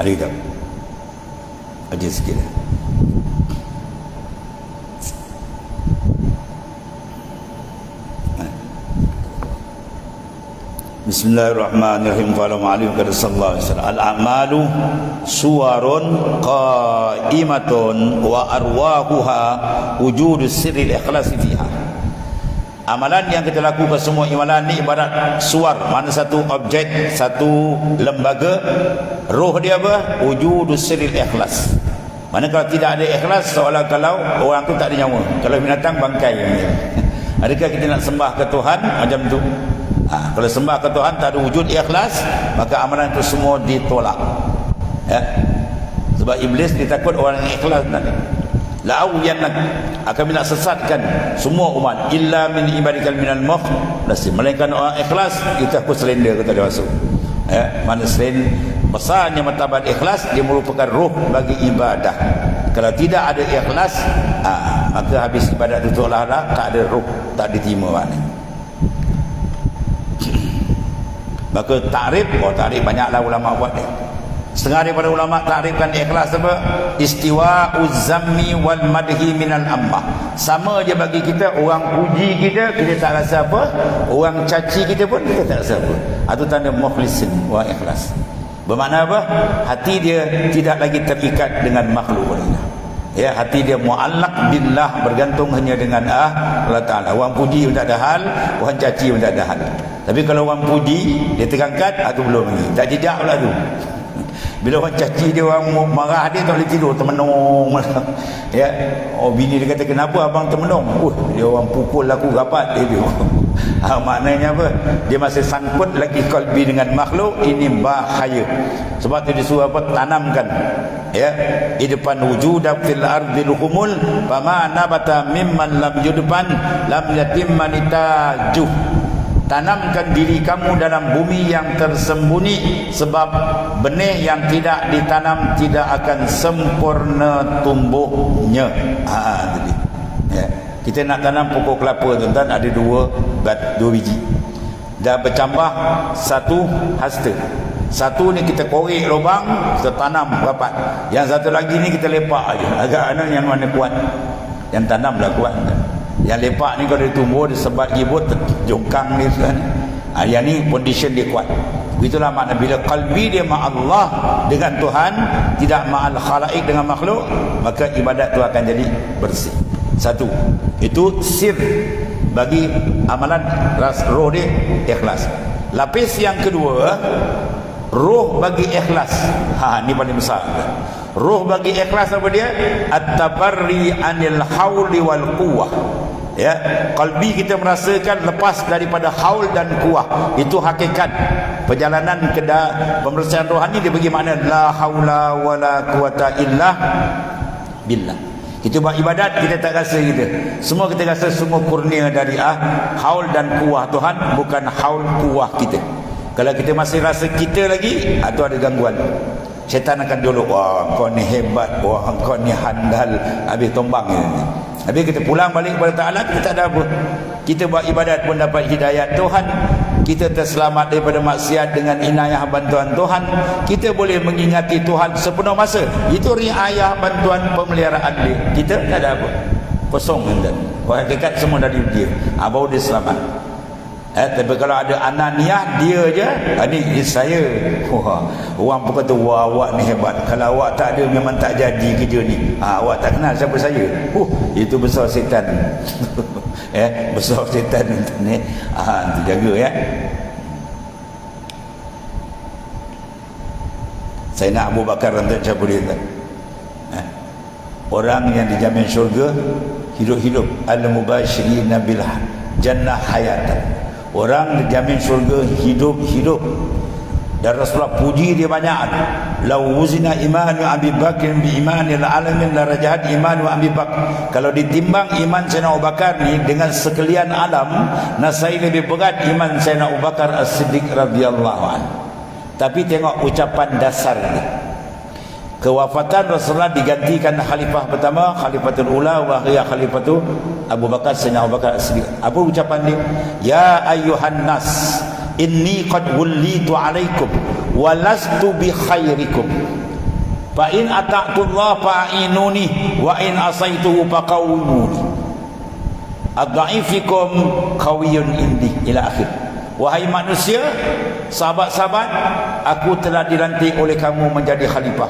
اريد أجلس كده. بسم الله الرحمن الرحيم. قال معلم كده صلى الله عليه وسلم. الأعمال صور قائمة وأرواحها وجود السر الإخلاص فيها. Amalan yang kita lakukan semua amalan ni ibarat suar. Mana satu objek, satu lembaga, roh dia apa? Wujudu sirri al-ikhlas. Mana kalau tidak ada ikhlas seolah kalau orang tu tak ada nyawa. Kalau binatang bangkai. Adakah kita nak sembah ke Tuhan macam tu? Ha, kalau sembah ke Tuhan tak ada wujud ikhlas, maka amalan itu semua ditolak. Ya. Sebab iblis ditakut orang yang ikhlas nanti. La'au yanak akan nak sesatkan semua umat illa min ibadikal minal mukhlas. Melainkan orang ikhlas itu aku selender kata dia masuk. Ya, mana selain besarnya martabat ikhlas dia merupakan ruh bagi ibadah. Kalau tidak ada ikhlas, ha, maka habis ibadat itu tolak tak ada ruh, tak diterima maknanya. Maka takrif, oh takrif banyaklah ulama buat dia. Setengah daripada ulama takrifkan ikhlas apa? Istiwa uzzammi wal madhi minal ammah. Sama je bagi kita orang puji kita kita tak rasa apa, orang caci kita pun kita tak rasa apa. Itu tanda mukhlisin wa ikhlas. Bermakna apa? Hati dia tidak lagi terikat dengan makhluk Allah. Ya, hati dia muallaq billah bergantung hanya dengan ah, Allah Taala. Orang puji pun tak ada hal, orang caci pun tak ada hal. Tapi kalau orang puji, dia terangkat, ah, belum lagi. Tak jejak pula tu. Bila orang caci dia orang marah dia tak boleh tidur termenung ya. Oh bini dia kata kenapa abang termenung? Uh, dia orang pukul aku rapat dia dia. Ha, maknanya apa? Dia masih sangkut lagi kalbi dengan makhluk ini bahaya. Sebab tu disuruh apa? Tanamkan ya di depan wujud fil ardi luhumul fama nabata mimman lam yudban lam yatimma nitajuh tanamkan diri kamu dalam bumi yang tersembunyi sebab benih yang tidak ditanam tidak akan sempurna tumbuhnya. Ha jadi ya. Kita nak tanam pokok kelapa tuan-tuan ada dua bat dua biji. Dah bercambah satu hasta. Satu ni kita korek lubang kita tanam rapat. Yang satu lagi ni kita lepak aja agak ana yang mana kuat. Yang tanamlah kuat yang lepak ni kalau dia tumbuh dia sebat gibut jongkang ni kan ha, yang ni condition dia kuat. Itulah makna bila kalbi dia ma Allah dengan Tuhan tidak ma'al khalaik dengan makhluk maka ibadat tu akan jadi bersih. Satu itu sir bagi amalan ras roh dia ikhlas. Lapis yang kedua roh bagi ikhlas. Ha ni paling besar roh bagi ikhlas apa dia? At-tabarri anil hauli wal quwwah ya kalbi kita merasakan lepas daripada haul dan kuah. Itu hakikat. Perjalanan ke pembersihan rohani dia bagi makna la haula wala quwata illa billah. Kita buat ibadat kita tak rasa kita semua kita rasa semua kurnia dari ah haul dan kuah Tuhan bukan haul kuah kita. Kalau kita masih rasa kita lagi atau ada gangguan syaitan akan dulu wah kau ni hebat wah kau ni handal. Habis tombang ni Habis kita pulang balik kepada Ta'ala Kita tak ada apa. Kita buat ibadat pun dapat hidayat Tuhan. Kita terselamat daripada maksiat Dengan inayah bantuan Tuhan. Kita boleh mengingati Tuhan sepenuh masa. Itu riayah bantuan pemeliharaan dia. Kita tak ada apa. Kosong kan Orang dekat semua dari dia. Ha, Baru dia selamat Eh, tapi kalau ada ananiah dia je. Ha, ni saya. Wah, orang pun kata wah awak ni hebat. Kalau awak tak ada memang tak jadi kerja ni. Ha, awak tak kenal siapa saya. Uh, itu besar setan. Eh, besar setan ni ha, jaga ya. Saya nak Abu Bakar untuk siapa dia eh, orang yang dijamin syurga hidup-hidup. Al-mubashirin bil jannah hayatan Orang dijamin surga hidup-hidup dan Rasulullah puji dia banyak. Lau wuzina imanu Abi Bakr bi imanil alamin la rajahat imanu Abi Bakr. Kalau ditimbang iman Sayyidina Abu Bakar ni dengan sekalian alam nasai lebih berat iman Sayyidina Abu Bakar As-Siddiq radhiyallahu anhu tapi tengok ucapan dasar ni kewafatan Rasulullah digantikan khalifah pertama khalifatul ula wa hiya khalifatu Abu Bakar Sayyidina Abu Bakar As-Siddiq. Apa ucapan dia? Ya ayyuhan nas inni qad wullitu alaikum wa lastu bi khairikum. Fa in ata'tullah fa'inuni wa in asaituhu faqawmuni ad-dha'ifikum qawiyun indi ila akhir. Wahai manusia sahabat-sahabat aku telah dilantik oleh kamu menjadi khalifah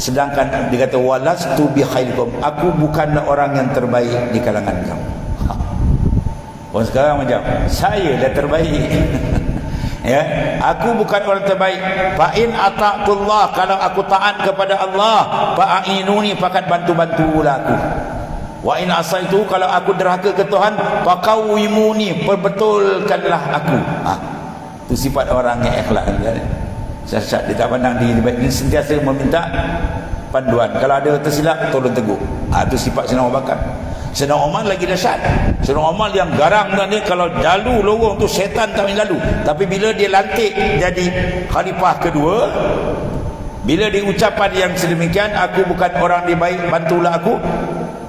sedangkan dia kata walastu bi khairikum aku bukanlah orang yang terbaik di kalangan kamu. Ha. orang sekarang macam saya dah terbaik. Ya. Aku bukan orang terbaik. Fa in ataqullah kalau aku taat kepada Allah fa ainuni fakat bantu-bantulah aku. Wa in asaitu kalau aku derhaka ke Tuhan fa qawimuni perbetulkanlah aku. Ah itu sifat orang yang ikhlas Syarat dia tak pandang diri. Baik. Dia sentiasa meminta panduan. Kalau ada tersilap tolong teguh ha, Itu sifat Sina Abu Bakar. Sina Umar lagi dahsyat. Sina Umar yang garang dan dia Kalau jalu lorong tu setan tak lalu Tapi bila dia lantik jadi khalifah kedua Bila diucapan yang sedemikian Aku bukan orang di baik bantulah aku.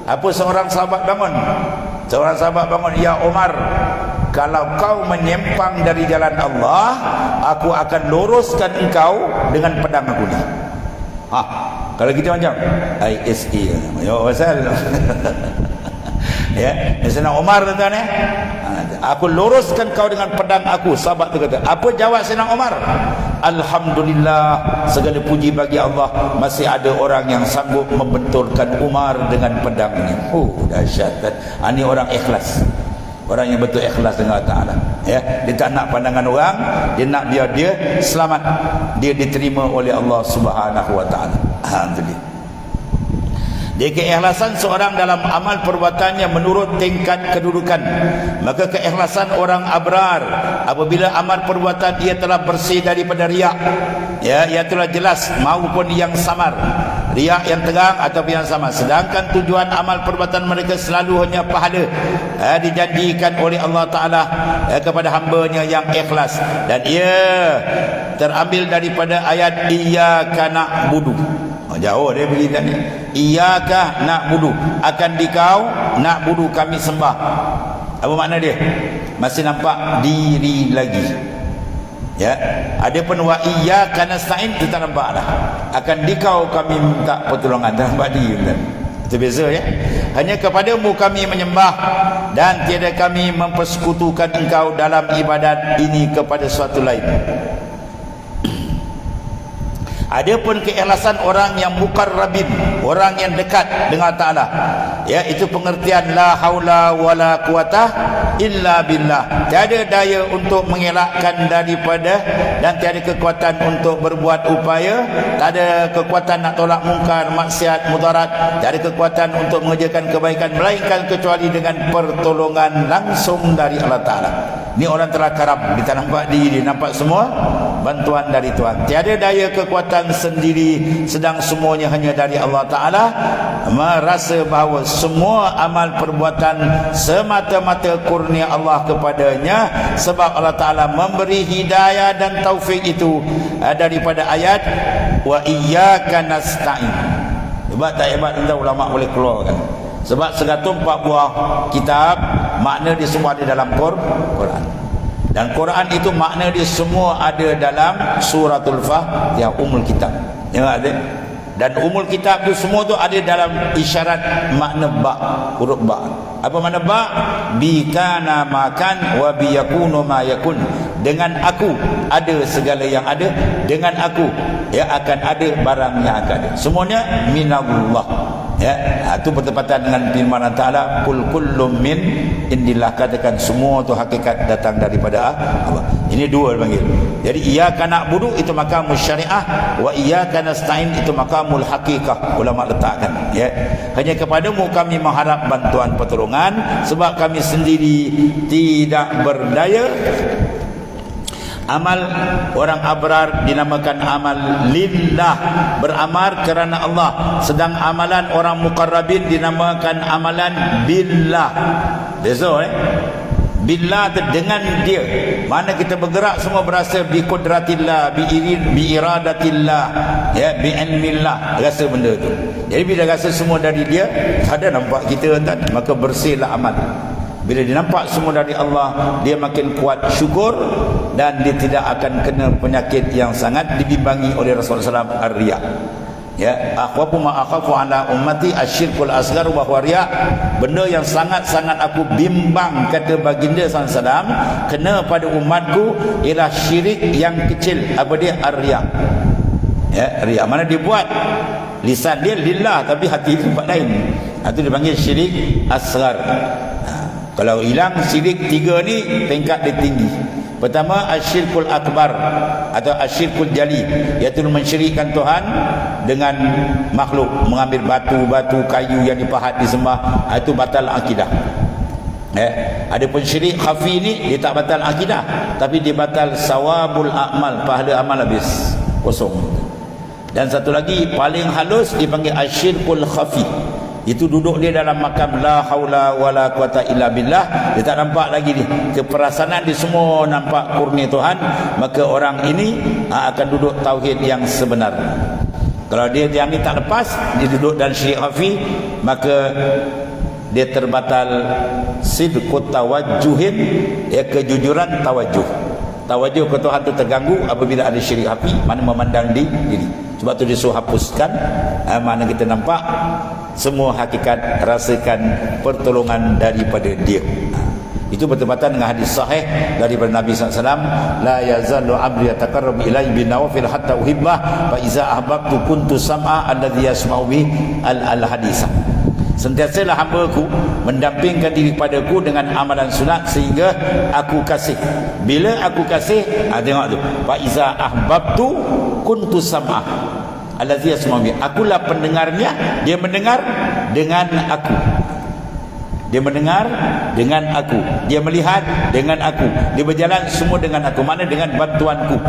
Apa seorang sahabat bangun? Seorang sahabat bangun Ya Umar kalau kau menyimpang dari jalan Allah aku akan luruskan engkau dengan pedang aku ni. Ha kalau kita macam ISE yo pasal. Ya Sayyidina Umar tuan eh aku luruskan kau dengan pedang aku sahabat tu kata. Apa jawab Sayyidina Umar Alhamdulillah segala puji bagi Allah masih ada orang yang sanggup membentulkan Umar dengan pedang ini oh dahsyat ini orang ikhlas orang yang betul ikhlas dengan Allah Taala. Ya dia tak nak pandangan orang dia nak biar dia selamat. Dia diterima oleh Allah Subhanahu wa taala. Alhamdulillah. Dia keikhlasan seorang dalam amal perbuatannya menurut tingkat kedudukan. Maka keikhlasan orang abrar. Apabila amal perbuatan ia telah bersih daripada riak ya ia telah jelas maupun yang samar riak yang tegang atau yang sama sedangkan tujuan amal perbuatan mereka selalu hanya pahala ya, dijanjikan oleh Allah Ta'ala ya, kepada hambanya yang ikhlas dan ia terambil daripada ayat Iyaka na'budu Oh, jauh dia pergi tadi. Iyakah nak budu? Akan dikau nak budu kami sembah. Apa makna dia? Masih nampak diri lagi. Ya. Ada pun wa iyyaka nasta'in kita nampak dah. Akan dikau kami minta pertolongan dalam badi kan. Itu beza ya. Hanya kepadamu kami menyembah dan tiada kami mempersekutukan engkau dalam ibadat ini kepada suatu lain. Ada pun keikhlasan orang yang mukarrabin, orang yang dekat dengan Taala. Ya, itu pengertian la haula wala quwata illa billah. Tiada daya untuk mengelakkan daripada dan tiada kekuatan untuk berbuat upaya, tak ada kekuatan nak tolak mungkar, maksiat, mudarat, tiada kekuatan untuk mengerjakan kebaikan melainkan kecuali dengan pertolongan langsung dari Allah Taala. Ni orang telah karam, kita nampak diri, nampak semua bantuan dari Tuhan. Tiada daya kekuatan sendiri sedang semuanya hanya dari Allah Ta'ala merasa bahawa semua amal perbuatan semata-mata kurnia Allah kepadanya sebab Allah Ta'ala memberi hidayah dan taufik itu eh, daripada ayat wa iyyaka nasta'in. Sebab tak hebat? Entah ulama boleh keluarkan. Sebab 104 buah kitab makna dia semua ada dalam Quran dan Quran itu makna dia semua ada dalam suratul Fatihah umul kitab. Ya ada. Dan umul kitab itu semua tu ada dalam isyarat makna ba, huruf ba. Apa makna ba? Bi kana makan wa bi yakunu ma yakun. Dengan aku ada segala yang ada, dengan aku ya akan ada barang yang akan ada. Semuanya minallah ya itu bertepatan dengan firman Allah kul kullum min indillah katakan semua tu hakikat datang daripada Allah. Ini dua panggil. Jadi iyyaka na'budu itu makamul syariah wa iyyaka nasta'in itu makamul hakikah. Ulama letakkan ya. Hanya kepadamu kami mengharap bantuan pertolongan sebab kami sendiri tidak berdaya Amal orang abrar dinamakan amal lillah Beramar kerana Allah. Sedang amalan orang mukarrabin dinamakan amalan billah. Beza eh? Billah dengan dia. Mana kita bergerak semua berasa Bi kudratillah Bi, irid, bi iradatillah Ya Bi ilmillah Rasa benda tu. Jadi bila rasa semua dari dia Tak ada nampak kita tak, Maka bersihlah amal bila dia nampak semua dari Allah dia makin kuat syukur dan dia tidak akan kena penyakit yang sangat dibimbangi oleh Rasulullah SAW ar-riya ya akhwafu ma akhafu ala ummati asyirkul asghar wa huwa riya. Benda yang sangat-sangat aku bimbang kata baginda sallallahu kena pada umatku ialah syirik yang kecil. Apa dia? Ar-riya. Ya riya. Mana dibuat lisan dia lillah tapi hati dia tempat lain. Itu dipanggil syirik asghar. ha. Kalau hilang syirik tiga ni tingkat dia tinggi Pertama asyirkul akbar atau asyirkul jali iaitu mensyirikkan Tuhan dengan makhluk mengambil batu-batu kayu yang dipahat disembah ah, itu batal akidah. Eh, ada pun syirik khafi ni dia tak batal akidah tapi dia batal sawabul amal pahala amal habis kosong. Dan satu lagi paling halus dipanggil asyirkul khafi itu duduk dia dalam makam la haula wala quwata illa billah. Dia tak nampak lagi ni keperasaan dia semua nampak kurnia Tuhan. Maka orang ini ha, akan duduk tauhid yang sebenar. Kalau dia yang ni tak lepas dia duduk dan syirik hafi maka dia terbatal sidqut tawajjuhin. Ya kejujuran tawajuh tawajuh ke Tuhan tu terganggu apabila ada syirik hafi. Mana memandang di diri. Sebab tu dia suruh hapuskan. Ha, mana kita nampak semua hakikat rasakan pertolongan daripada dia. Itu bertepatan dengan hadis sahih daripada Nabi SAW la yazalu abdi yataqarrabu ilai bin nawafil hatta uhibbah fa iza ahbabtu kuntu sam'a alladhi yasma'u bi al al hadisah sentiasalah hamba ku mendampingkan diri padaku dengan amalan sunat sehingga aku kasih. Bila aku kasih ha, tengok tu. Fa iza ahbabtu kuntu sam'a Allazi yasma'u Akulah pendengarnya, dia mendengar dengan aku. Dia mendengar dengan aku. Dia melihat dengan aku. Dia berjalan semua dengan aku. Mana dengan bantuanku.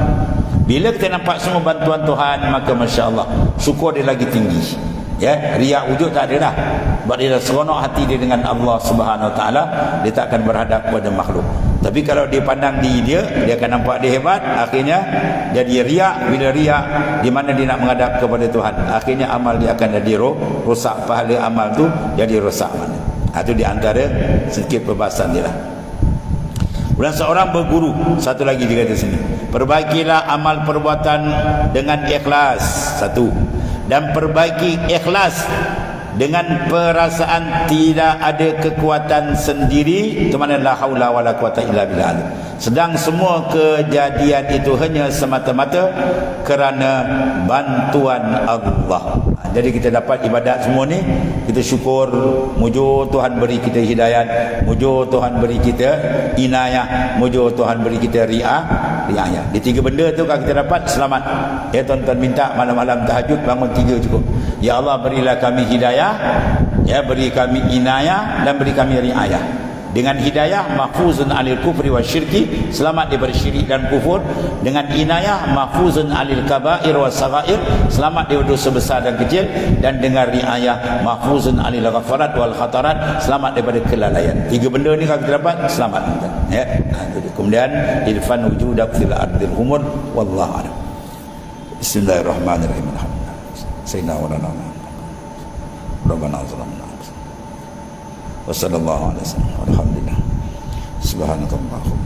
Bila kita nampak semua bantuan Tuhan, maka masya-Allah, syukur dia lagi tinggi. Ya, riak wujud tak ada dah. Sebab dia dah seronok hati dia dengan Allah Subhanahu Wa Taala, dia tak akan berhadap pada makhluk. Tapi kalau dia pandang diri dia, dia akan nampak dia hebat, akhirnya jadi riak, bila riak di mana dia nak menghadap kepada Tuhan. Akhirnya amal dia akan jadi roh, rosak pahala amal tu jadi rosak mana. Itu ha, di antara sedikit perbahasan dia lah. Kemudian seorang berguru, satu lagi dia kata sini. Perbaikilah amal perbuatan dengan ikhlas. Satu. Dan perbaiki ikhlas dengan perasaan tidak ada kekuatan sendiri itu mana la haula wala quwata illa billah. Sedang semua kejadian itu hanya semata-mata kerana bantuan Allah. Jadi kita dapat ibadat semua ni kita syukur mujur Tuhan beri kita hidayat mujur Tuhan beri kita inayah mujur Tuhan beri kita riah riayah di tiga benda tu kalau kita dapat selamat. Ya tuan-tuan minta malam-malam tahajud bangun tiga cukup. Ya Allah berilah kami hidayah. Ya beri kami inayah dan beri kami riayah dengan hidayah mahfuzun alil kufri wa syirki selamat daripada syirik dan kufur dengan inayah mahfuzun alil kabair wa sagair selamat daripada dosa besar dan kecil dan dengan riayah mahfuzun alil ghafarat wal khatarat selamat daripada kelalaian tiga benda ni kalau kita dapat selamat ya kemudian ilfan wujudak fil ardil humur wallahu a'lam bismillahirrahmanirrahim sayyidina wa ربنا ظلمنا وصلى الله على سيدنا والحمد لله سبحانك اللهم.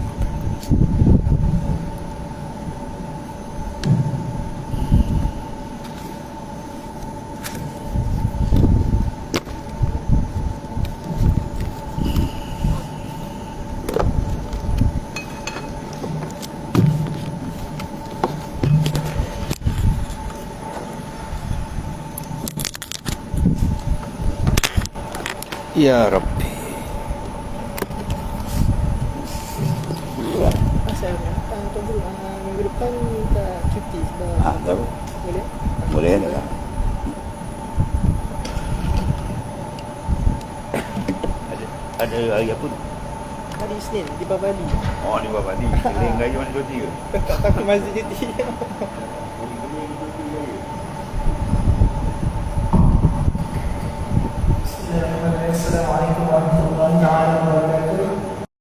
Ya Rabbi Minggu depan minta cuti sebab ah, tahu. Boleh? Boleh tak? Ada, ada hari apa tu? Hari Isnin di Bali. Oh di bawah ni. Kering gaya mana cuti ke? Tak takut masih cuti. Assalamualaikum warahmatullahi wabarakatuh.